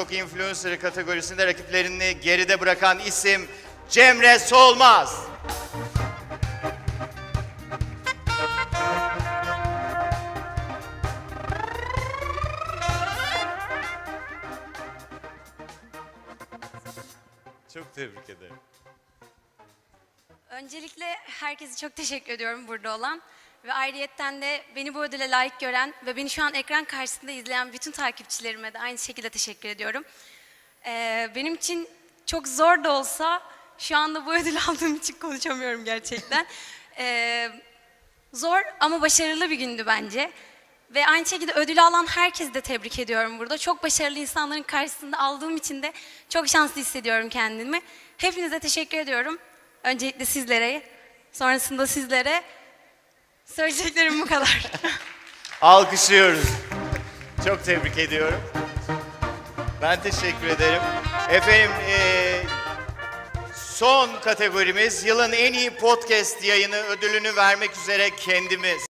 TikTok influencer kategorisinde rakiplerini geride bırakan isim Cemre Solmaz. Çok tebrik ederim. Öncelikle herkese çok teşekkür ediyorum burada olan ve ayrıyetten de beni bu ödüle layık gören ve beni şu an ekran karşısında izleyen bütün takipçilerime de aynı şekilde teşekkür ediyorum. Ee, benim için çok zor da olsa şu anda bu ödülü aldığım için konuşamıyorum gerçekten. Ee, zor ama başarılı bir gündü bence. Ve aynı şekilde ödülü alan herkesi de tebrik ediyorum burada. Çok başarılı insanların karşısında aldığım için de çok şanslı hissediyorum kendimi. Hepinize teşekkür ediyorum. Öncelikle sizlere, sonrasında sizlere. Söyleyeceklerim bu kadar. Alkışlıyoruz. Çok tebrik ediyorum. Ben teşekkür ederim. Efendim eee, son kategorimiz yılın en iyi podcast yayını ödülünü vermek üzere kendimiz.